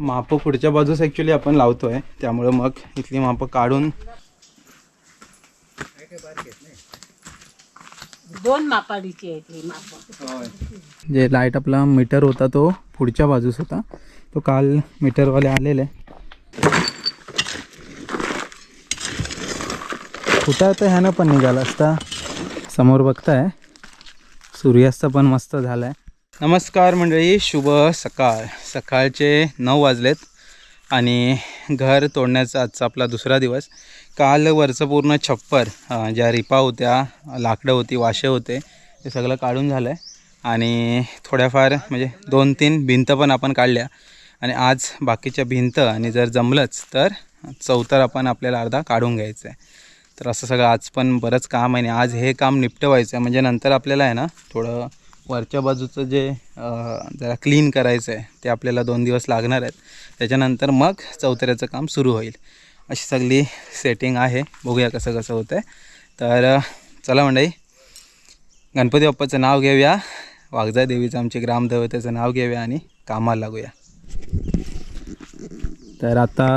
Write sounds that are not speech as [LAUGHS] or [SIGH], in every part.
मापं पुढच्या बाजूस ॲक्च्युली आपण लावतोय. त्यामुळं मग इथली मापं काढून दोन मापाडीची आहेत ही माप. जे लाइट आपला मीटर होता तो पुढच्या बाजूस होता. तो काल मीटरवाले आलेले. कुठं आता ह्यानं पण निघाला असता? समोर बघताय. सूर्यास्त पण मस्त झाला आहे नमस्कार मंडळी शुभ सकाळ. सकाळचे नऊ वाजलेत आणि घर तोडण्याचा आजचा आपला दुसरा दिवस. काल वरचं पूर्ण छप्पर ज्या रिपा होत्या लाकडं होती वाशे होते ते सगळं काढून झालं आहे आणि थोड्याफार म्हणजे दोन तीन भिंत पण आपण काढल्या. आणि आज बाकीच्या भिंत आणि जर जमलंच तर चौतर आपण आपल्याला अर्धा काढून घ्यायचं आहे तर असं सगळं आज पण बरंच काम आहे आणि आज हे काम निपटवायचं आहे म्हणजे नंतर आपल्याला आहे ना थोडं वरच्या बाजूचं जे जरा क्लीन करायचं आहे ते आपल्याला दोन दिवस लागणार आहेत. त्याच्यानंतर मग चौथऱ्याचं काम सुरू होईल. अशी सगळी सेटिंग आहे. बघूया कसं कसं होतं आहे तर चला मंडई गणपती बाप्पाचं नाव घेऊया. वाघजा देवीचं आमचे ग्रामदेवतेचं नाव घेऊया आणि कामाला लागूया. तर आता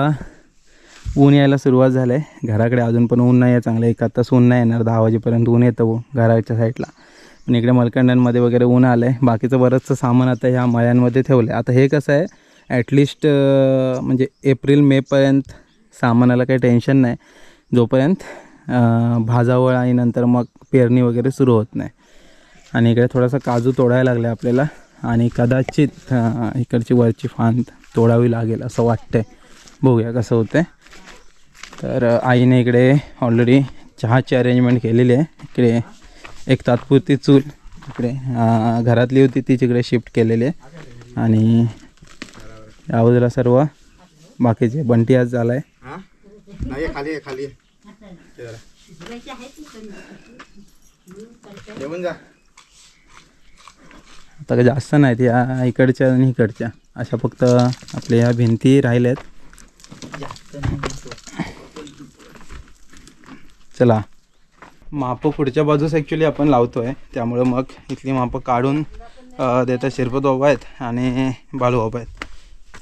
ऊन यायला सुरुवात झालं आहे घराकडे अजून पण ऊन नाही आहे चांगलं एक आत्ताच ऊन नाही येणार दहा वाजेपर्यंत ऊन येतं घराच्या साईडला पण इकडे मलकंडांमध्ये वगैरे ऊन आलं आहे बाकीचं बरंचसं सामान आता ह्या मळ्यांमध्ये ठेवलं आहे आता हे कसं आहे ॲटलिस्ट म्हणजे एप्रिल मेपर्यंत सामानाला काही टेन्शन नाही. जोपर्यंत भाजावळ आणि नंतर मग पेरणी वगैरे सुरू होत नाही. आणि इकडे थोडासा काजू तोडायला लागला आपल्याला. आणि कदाचित इकडची वरची फांद तोडावी लागेल असं वाटतंय. बघूया कसं होतं तर आईने इकडे ऑलरेडी चहाची अरेंजमेंट केलेली आहे. इकडे एक तात्पुरती चूल इकडे घरातली होती तीच इकडे शिफ्ट केलेली आहे. आणि या बाजूला सर्व बाकीचे बंटी आज झाला आहे नाही खाली खाली. ते आता काही जास्त नाहीत या इकडच्या आणि इकडच्या. अशा फक्त आपल्या ह्या भिंती राहिल्यात. चला. मापं पुढच्या बाजूस ॲक्च्युली आपण लावतोय. त्यामुळं मग इथली मापं काढून अ, देता शिरपत बाबा आहेत आणि बालू बाबा आहेत.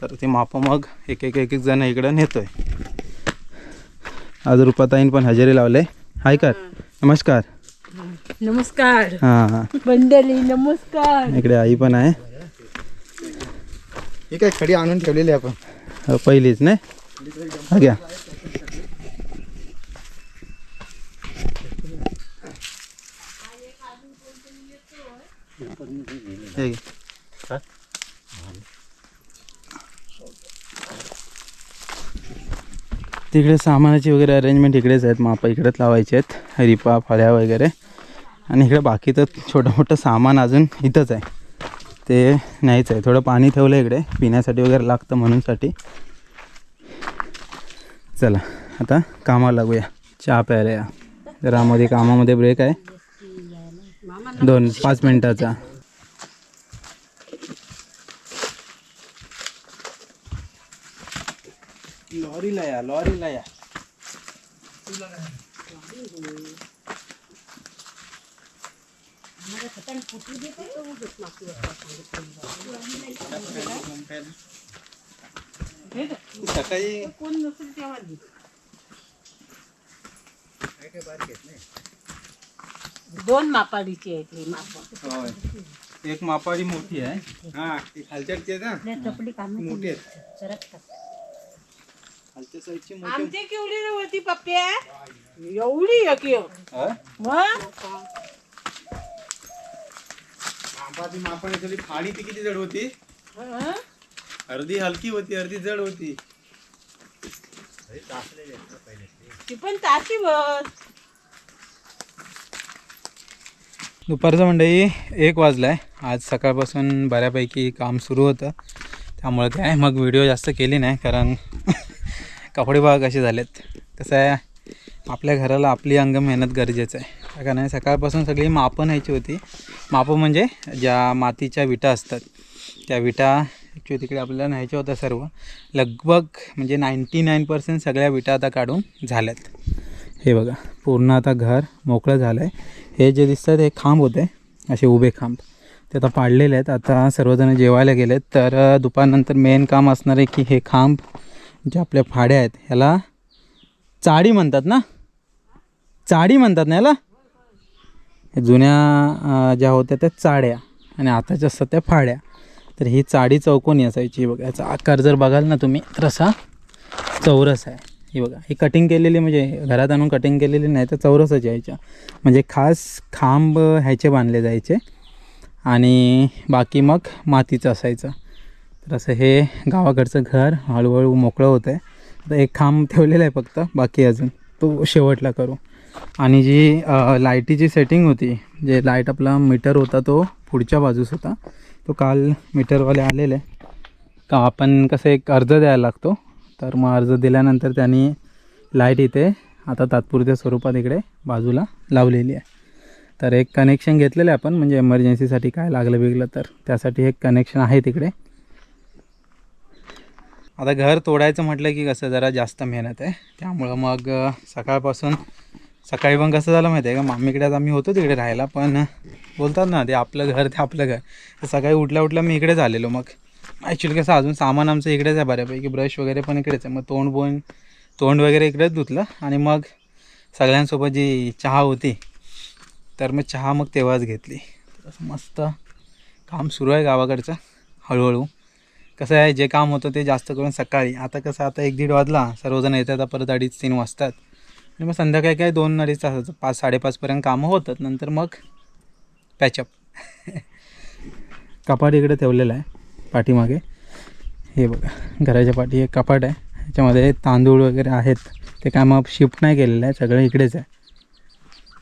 तर ती मापं मग एक एक एक एक जण इकडं नेतोय. आज रुपाताईन पण हजेरी लावले. हाय कर. नमस्कार. नमस्कार. हां. बंडली नमस्कार. इकडे आई पण आहे. ही काय खडी आणून ठेवलेली आहे आपण. पहिलीच नाही? हा घ्या. हे. तिकडे सामानाची वगैरे अरेंजमेंट इकडेच आहेत. मापा इकडेच लावायचे आहेत. रिपा फळ्या वगैरे. आणि इकडे बाकीचं छोटं मोठं सामान अजून इथंच आहे. ते न्यायचं आहे. थोडं पाणी ठेवलं इकडे. पिण्यासाठी वगैरे लागतं म्हणूनसाठी. चला आता कामाला लागूया. चहा प्यायला या. जरामध्ये कामामध्ये ब्रेक आहे. दोन पाच मिनिटाचा. लॉरीला या लॉरीला या. सकाळी कोण नसेल तेव्हा दे. दोन मापाडीची आहेत ही माप. होय. एक मापाडी मोठी आहे. हा ती खालच्याची आहे ना. ती मोठी आहेत. खालच्या साईडची मोठी केवढी होती पप्प्या एवढी एक एक. हा? मग? ती किती जड होती? हं? अर्धी हलकी होती अर्धी जड होती. ती पण ताशीभर दुपारचं मंडळी एक वाजला आहे आज सकाळपासून बऱ्यापैकी काम सुरू होतं. त्यामुळे काय मग व्हिडिओ जास्त केली नाही कारण कपडे बाग असे झालेत. कसं आहे? आपल्या घराला आपली अंग मेहनत गरजेचं आहे. का नाही? सकाळपासून सगळी मापं न्यायची होती. मापं म्हणजे ज्या मातीच्या विटा असतात. त्या विटा ॲक्च्युली तिकडे आपल्याला न्यायच्या होत्या सर्व. लगभग म्हणजे नाईंटी नाईन पर्सेंट सगळ्या विटा आता काढून झाल्यात. हे बघा. पूर्ण आता घर मोकळं झालं आहे हे जे दिसतात हे खांब होते. असे उभे खांब. ते आता पाडलेले आहेत. आता सर्वजण जेवायला गेलेत. तर दुपारनंतर मेन काम असणार आहे की हे खांब जे आपल्या फाड्या आहेत. ह्याला चाडी म्हणतात ना? चाडी म्हणतात ना याला जुन्या ज्या होत्या त्या चाड्या आणि आताच्या असतात त्या फाड्या. तर ही चाडी चौकोनी असायची. बघा याचा आकार जर बघाल ना तुम्ही तर असा चौरस आहे. ही बघा ही कटिंग केलेली म्हणजे घरात आणून कटिंग केलेली नाही तर चौरसच यायच्या म्हणजे खास खांब ह्याचे बांधले जायचे आणि बाकी मग मातीचं असायचं. तर असं हे गावाकडचं घर हळूहळू मोकळं होतं आहे तर एक खांब ठेवलेला आहे फक्त बाकी अजून. तो शेवटला करू. आणि जी लाईटीची सेटिंग होती जे लाइट आपला मीटर होता तो पुढच्या बाजूस होता. तो काल मीटरवाले आलेले. का आपण कसं एक अर्ज द्यायला लागतो. तर मग अर्ज दिल्यानंतर त्यांनी लाइट इथे आता तात्पुरत्या स्वरूपात इकडे बाजूला लावलेली आहे. तर एक कनेक्शन घेतलेलं आहे आपण म्हणजे एमर्जन्सीसाठी काय लागलं बिगलं तर त्यासाठी एक कनेक्शन आहे तिकडे. आता घर तोडायचं म्हटलं की कसं जरा जास्त मेहनत आहे. त्यामुळं मग सकाळपासून सकाळी पण कसं झालं माहिती आहे का? मामीकडे आज आम्ही होतो तिकडे राहायला पण बोलतात ना ते आपलं घर ते आपलं घर. तर सकाळी उठल्या उठल्या मी इकडेच आलेलो मग. ॲक्च्युली कसं अजून सामान आमचं इकडेच आहे बऱ्यापैकी ब्रश वगैरे पण इकडेच आहे. मग तोंड बोन तोंड वगैरे इकडेच धुतलं आणि मग सगळ्यांसोबत जी चहा होती तर मग चहा मग तेव्हाच घेतली. तर मस्त काम सुरू आहे गावाकडचं हळूहळू. कसं आहे जे काम होतं ते जास्त करून सकाळी. आता कसं आता एक दीड वाजला सर्वजण येतात परत अडीच तीन वाजतात. आणि मग संध्याकाळी काय दोन अडीच तासाचं पाच साडेपाचपर्यंत कामं होतात. नंतर मग पॅचअप [LAUGHS] कपाट इकडे ठेवलेलं आहे पाठीमागे. हे बघा घराच्या पाठी एक कपाट आहे. त्याच्यामध्ये तांदूळ वगैरे आहेत. ते काय मग शिफ्ट नाही केलेलं आहे सगळं इकडेच आहे.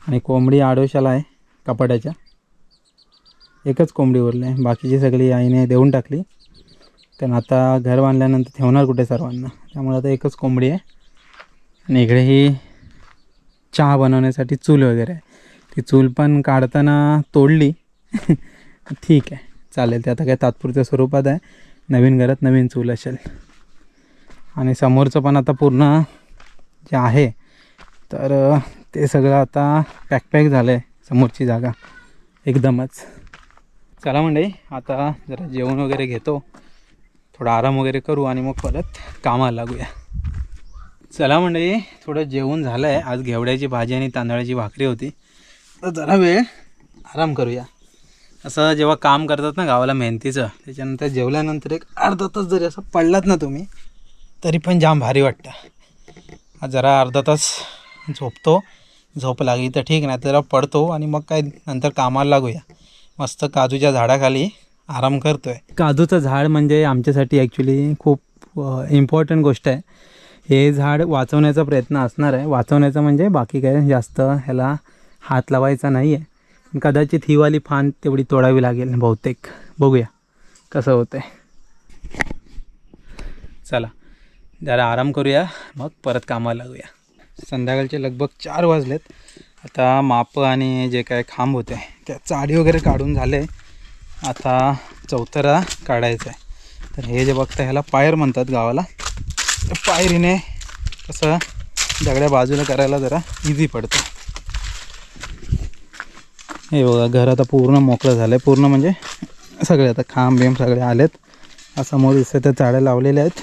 आणि कोंबडी आडोशाला आहे कपाटाच्या. एकच कोंबडी उरली आहे. बाकीची सगळी आईने देऊन टाकली. कारण आता घर बांधल्यानंतर ठेवणार कुठे सर्वांना? त्यामुळे आता एकच कोंबडी आहे. आणि इकडे ही चहा बनवण्यासाठी चूल वगैरे आहे. ती चूल पण काढताना तोडली. [LAUGHS] ठीक आहे. चालेल ते आता काय तात्पुरत्या स्वरूपात आहे. नवीन घरात नवीन चूल असेल. आणि समोरचं पण आता पूर्ण जे आहे तर ते सगळं आता पॅक पॅक झालं आहे समोरची जागा. एकदमच. चला म्हणजे आता जरा जेवण वगैरे घेतो. थोडा आराम वगैरे करू आणि मग परत कामाला लागूया. चला मंडळी थोडं जेवण झालं आहे आज घेवड्याची भाजी आणि तांदळाची भाकरी होती. तर जरा वेळ आराम करूया. असं जेव्हा काम करतात ना गावाला मेहनतीचं त्याच्यानंतर जेवल्यानंतर एक अर्धा तास जरी असं पडलात ना तुम्ही तरी पण जाम भारी वाटतं. जरा अर्धा तास झोपतो. झोप लागली तर ठीक नाही तर पडतो आणि मग काय नंतर कामाला लागूया. मस्त काजूच्या झाडाखाली आराम करतो आहे काजूचं झाड म्हणजे आमच्यासाठी ॲक्च्युली खूप इम्पॉर्टंट गोष्ट आहे. हे झाड वाचवण्याचा प्रयत्न असणार आहे. वाचवण्याचा म्हणजे बाकी काय जास्त ह्याला हात लावायचा नाही आहे कदाचित ही वाली फान तेवढी तोडावी लागेल बहुतेक. बघूया कसं होतं आहे चला जरा आराम करूया मग परत कामाला लागूया. संध्याकाळचे लगभग चार वाजलेत. आता माप आणि जे काय खांब होते त्या चाडी वगैरे काढून झाले. आता चौथरा काढायचं आहे तर हे जे बघता ह्याला पायर म्हणतात गावाला. पायरीने कसं दगड्या बाजूला करायला जरा इझी पडतं. हे बघा घर आता पूर्ण मोकळं झालं आहे पूर्ण म्हणजे सगळे आता खांब बिंब सगळे आलेत. समोर दिसते तर झाडं लावलेले आहेत.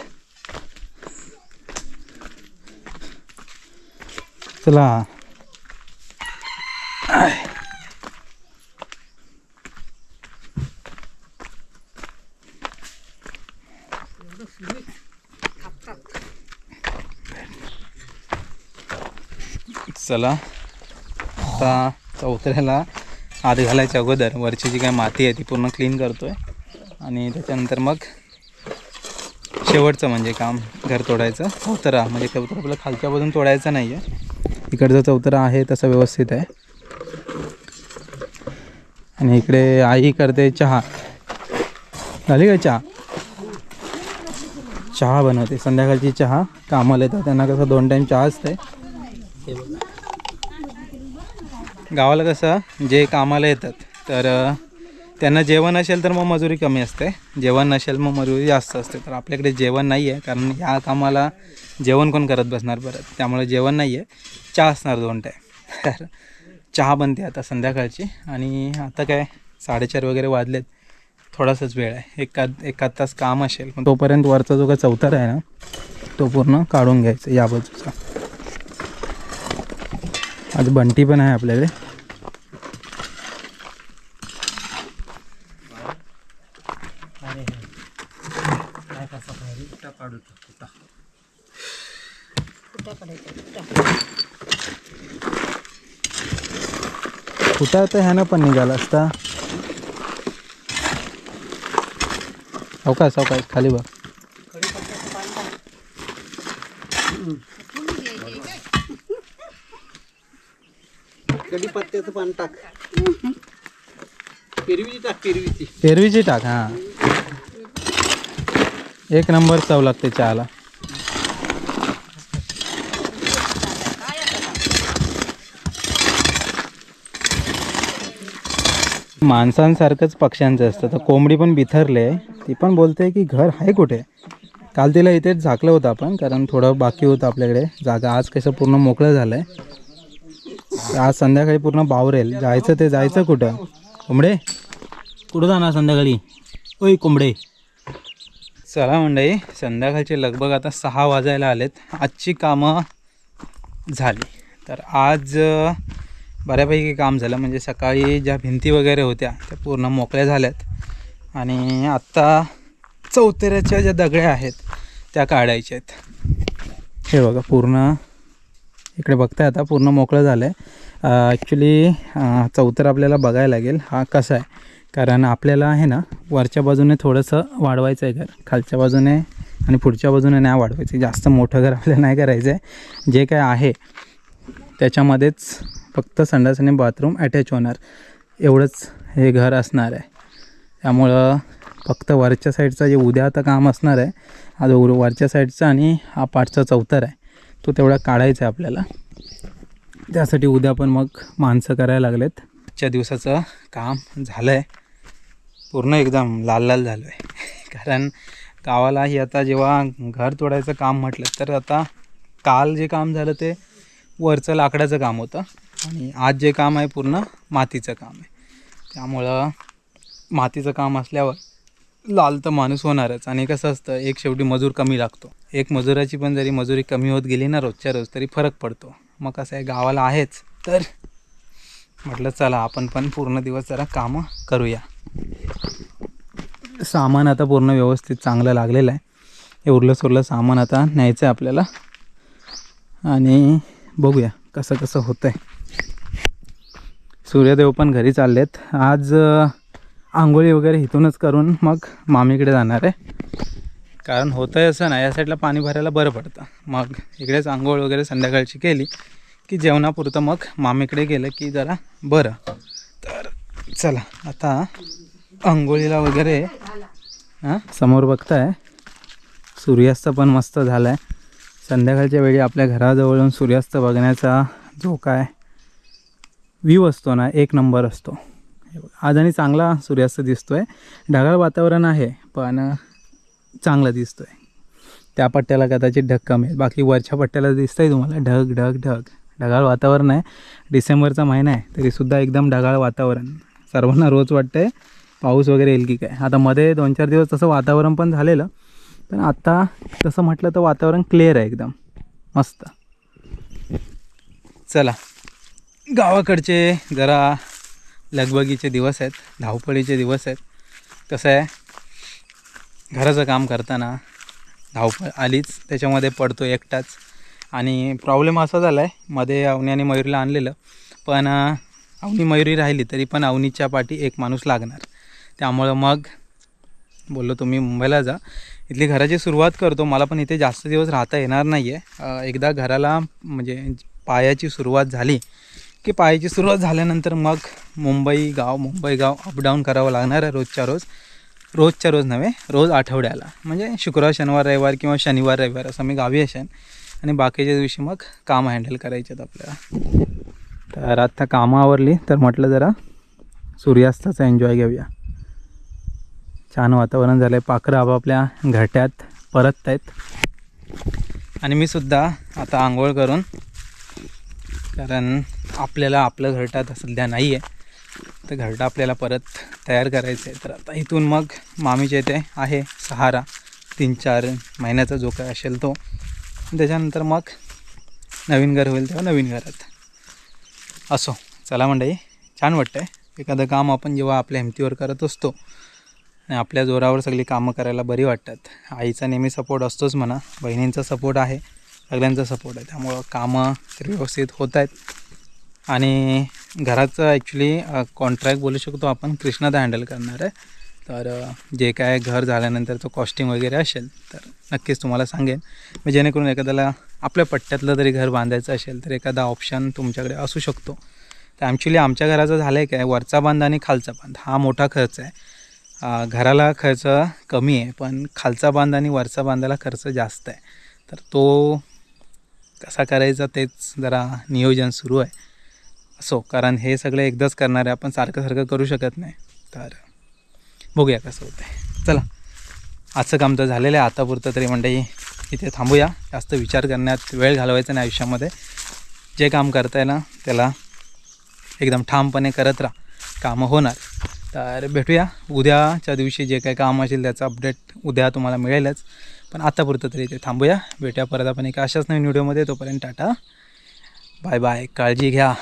चला. चला. आता चौथऱ्याला आत घालायच्या अगोदर वरची जी काय माती आहे ती पूर्ण क्लीन करतो आहे आणि त्याच्यानंतर मग शेवटचं म्हणजे काम घर तोडायचं. चौतरा म्हणजे चौतरा आपलं खालच्या बाजून तोडायचं नाही आहे इकडचा चौतरा आहे तसा व्यवस्थित आहे. आणि इकडे आई करते चहा. झाली का चहा? चहा बनवते. संध्याकाळची चहा कामाला येतात. त्यांना कसं दोन टाईम चहा असते गावाला कसं जे कामाला येतात तर त्यांना जेवण असेल तर मग मजुरी कमी असते. जेवण नसेल मग मजुरी जास्त असते. तर आपल्याकडे जेवण नाही आहे कारण या कामाला जेवण कोण करत बसणार परत? त्यामुळे जेवण नाही आहे चहा असणार दोन टाईम तर चहा बनते आता संध्याकाळची. आणि आता काय साडेचार वगैरे वाजलेत. थोडासाच वेळ आहे. एकाद एकाद तास काम असेल. पण तोपर्यंत वरचा जो काय चौथर आहे ना तो पूर्ण काढून घ्यायचा या बाजूचा. आज बंटी पण आहे आपल्याकडे. कुठं तर ह्यानं पण निघाला असता. अवकाश अवकाश खाली बघ. कढीपत्त्याचं पान टाक. पेरवीची टाक पेरवीची. पेरवीची टाक हा. एक नंबर चव लागते चहाला माणसांसारखंच पक्ष्यांचं असतं. तर कोंबडी पण बिथरले ती पण बोलते की घर आहे कुठे? काल तिला इथेच झाकलं होतं आपण कारण थोडं बाकी होतं आपल्याकडे. जागा आज कसं पूर्ण मोकळं झालं आहे आज संध्याकाळी पूर्ण बावरेल. जायचं ते जायचं कुठं? कोंबडे? कुठं जाणार संध्याकाळी? ओय कोंबडे. चला मंडळी संध्याकाळचे लगभग आता सहा वाजायला आलेत. आजची कामं झाली. तर आज बऱ्यापैकी काम झालं. म्हणजे सकाळी ज्या भिंती वगैरे होत्या त्या पूर्ण मोकळ्या झाल्यात. आणि आत्ता चौथऱ्याच्या ज्या दगड्या आहेत त्या काढायच्या आहेत. हे बघा पूर्ण इकडे बघताय आता पूर्ण मोकळं झालं आहे ॲक्च्युली चौतर आपल्याला बघायला लागेल हा कसा आहे. कारण आपल्याला आहे ना वरच्या बाजूने थोडंसं वाढवायचं आहे घर. खालच्या बाजूने आणि पुढच्या बाजूने नाही वाढवायचं जास्त मोठं घर आपल्याला नाही करायचं आहे जे काय आहे त्याच्यामध्येच फक्त संडास आणि बाथरूम अटॅच होणार. एवढंच हे घर असणार आहे. त्यामुळं फक्त वरच्या साईडचं जे उद्या आता काम असणार आहे आज वरच्या साईडचं आणि हा पाठचा चौथर आहे. तो तेवढा काढायचा आहे आपल्याला. त्यासाठी उद्या पण मग माणसं करायला लागलेत. आजच्या दिवसाचं काम झालं आहे पूर्ण एकदम लाल लाल झालं आहे कारण गावालाही आता जेव्हा घर तोडायचं काम म्हटलं तर आता काल जे काम झालं ते वरचं लाकडाचं काम होतं. आणि आज जे काम आहे पूर्ण मातीचं काम आहे. त्यामुळं मातीचं काम असल्यावर लाल तर माणूस होणारच. आणि कसं असतं एक शेवटी मजूर कमी लागतो. एक मजुराची पण जरी मजुरी कमी होत गेली ना रोजच्या रोज तरी फरक पडतो. मग कसं आहे गावाला आहेच. तर म्हटलं चला आपण पण पूर्ण दिवस जरा कामं करूया. सामान आता पूर्ण व्यवस्थित चांगलं लागलेलं आहे. हे उरलं सुरलं सामान आता न्यायचं आहे आपल्याला. आणि बघूया कसं कसं होतं आहे सूर्यदेव पण घरी चाललेत. आज आंघोळी वगैरे इथूनच करून मग मामीकडे जाणार आहे. कारण होतं आहे असं ना या साईडला पाणी भरायला बरं पडतं. मग इकडेच आंघोळ वगैरे संध्याकाळची केली की जेवणापुरतं मग मामीकडे गेलं की जरा बरं. तर चला आता आंघोळीला वगैरे हां समोर बघताय. सूर्यास्त पण मस्त झाला आहे संध्याकाळच्या वेळी आपल्या घराजवळून सूर्यास्त बघण्याचा जो काय व्ह्यू असतो ना एक नंबर असतो. आज आणि चांगला सूर्यास्त दिसतो आहे ढगाळ वातावरण आहे पण चांगलं दिसतो आहे त्या पट्ट्याला कदाचित ढग कमी आहे बाकी वरच्या पट्ट्याला दिसतं आहे तुम्हाला. ढग ढग ढग. ढगाळ वातावरण आहे. डिसेंबरचा महिना आहे तरीसुद्धा एकदम ढगाळ वातावरण. सर्वांना रोज वाटतं आहे पाऊस वगैरे येईल की काय? आता मध्ये दोन चार दिवस तसं वातावरण पण झालेलं. पण आत्ता तसं म्हटलं तर वातावरण क्लिअर आहे एकदम. मस्त. चला. गावाकडचे जरा लगबगीचे दिवस आहेत धावपळीचे दिवस आहेत. कसं आहे? घराचं काम करताना धावपळ आलीच त्याच्यामध्ये पडतो एकटाच. आणि प्रॉब्लेम असा झाला आहे मध्ये अवनी आणि मयुरीला आणलेलं. पण अवनी मयुरी राहिली तरी पण अवनीच्या पाठी एक माणूस लागणार. त्यामुळं मग बोललो तुम्ही मुंबईला जा. इथली घराची सुरुवात करतो. मला पण इथे जास्त दिवस राहता येणार नाही आहे एकदा घराला म्हणजे पायाची सुरुवात झाली. की पायाची सुरुवात झाल्यानंतर मग मुंबई गाव मुंबई गाव अपडाऊन करावं लागणार आहे रोजच्या रोज. रोजच्या रोज नव्हे रोज आठवड्याला. म्हणजे शुक्रवार शनिवार रविवार किंवा शनिवार रविवार असं मी गावी असेन. आणि बाकीच्या दिवशी मग काम हँडल करायचे आहेत आपल्याला. तर आत्ता कामं आवरली तर म्हटलं जरा सूर्यास्ताचा एन्जॉय घेऊया. छान वातावरण झालं आहे पाखरं आपापल्या घरट्यात परत आहेत. आणि मी सुद्धा आता आंघोळ करून कारण आपल्याला आपलं घरटा आता सध्या नाही आहे तर घरटा आपल्याला परत तयार करायचं आहे तर आता इथून मग मामीच्या इथे आहे सहारा. तीन चार महिन्याचा जो काय असेल तो. त्याच्यानंतर मग नवीन घर होईल तेव्हा नवीन घरात. असो चला मंडळी छान वाटतं आहे एखादं काम आपण जेव्हा आपल्या हिमतीवर करत असतो आणि आपल्या जोरावर सगळी कामं करायला बरी वाटतात. आईचा नेहमी सपोर्ट असतोच म्हणा. बहिणींचा सपोर्ट आहे. सगळ्यांचा सपोर्ट आहे. त्यामुळं कामं तर व्यवस्थित होत आहेत. आणि घराचं ॲक्च्युली कॉन्ट्रॅक्ट बोलू शकतो आपण कृष्णादा हँडल करणार आहे. तर जे काय घर झाल्यानंतरचं कॉस्टिंग वगैरे असेल तर नक्कीच तुम्हाला सांगेन. मी जेणेकरून एखाद्याला आपल्या पट्ट्यातलं जरी घर बांधायचं असेल तर एखादा ऑप्शन तुमच्याकडे असू शकतो. तर ॲक्च्युली आमच्या घराचं झालं आहे काय वरचा बांध आणि खालचा बांध हा मोठा खर्च आहे. घराला खर्च कमी आहे पण खालचा बांध आणि वरचा बांधाला खर्च जास्त आहे. तर तो कसा करायचा तेच जरा नियोजन सुरू आहे. असो कारण हे सगळं एकदाच करणार आहे आपण सारखं सारखं करू शकत नाही. तर बघूया कसं होतं आहे चला आजचं काम तर झालेलं आहे. आतापुरतं तरी मंडळी इथे थांबूया. जास्त विचार करण्यात वेळ घालवायचा नाही आयुष्यामध्ये. जे काम करताय ना त्याला एकदम ठामपणे करत राहा. कामं होणार. तर भेटूया. उद्याच्या दिवशी जे काही काम असेल त्याचं अपडेट उद्या तुम्हाला मिळेलच. पण आतापुरतं तरी इथे थांबूया. भेटूया परत आपण एका अशाच नवीन व्हिडिओमध्ये. तोपर्यंत टाटा. Bye bye. काळजी घ्या.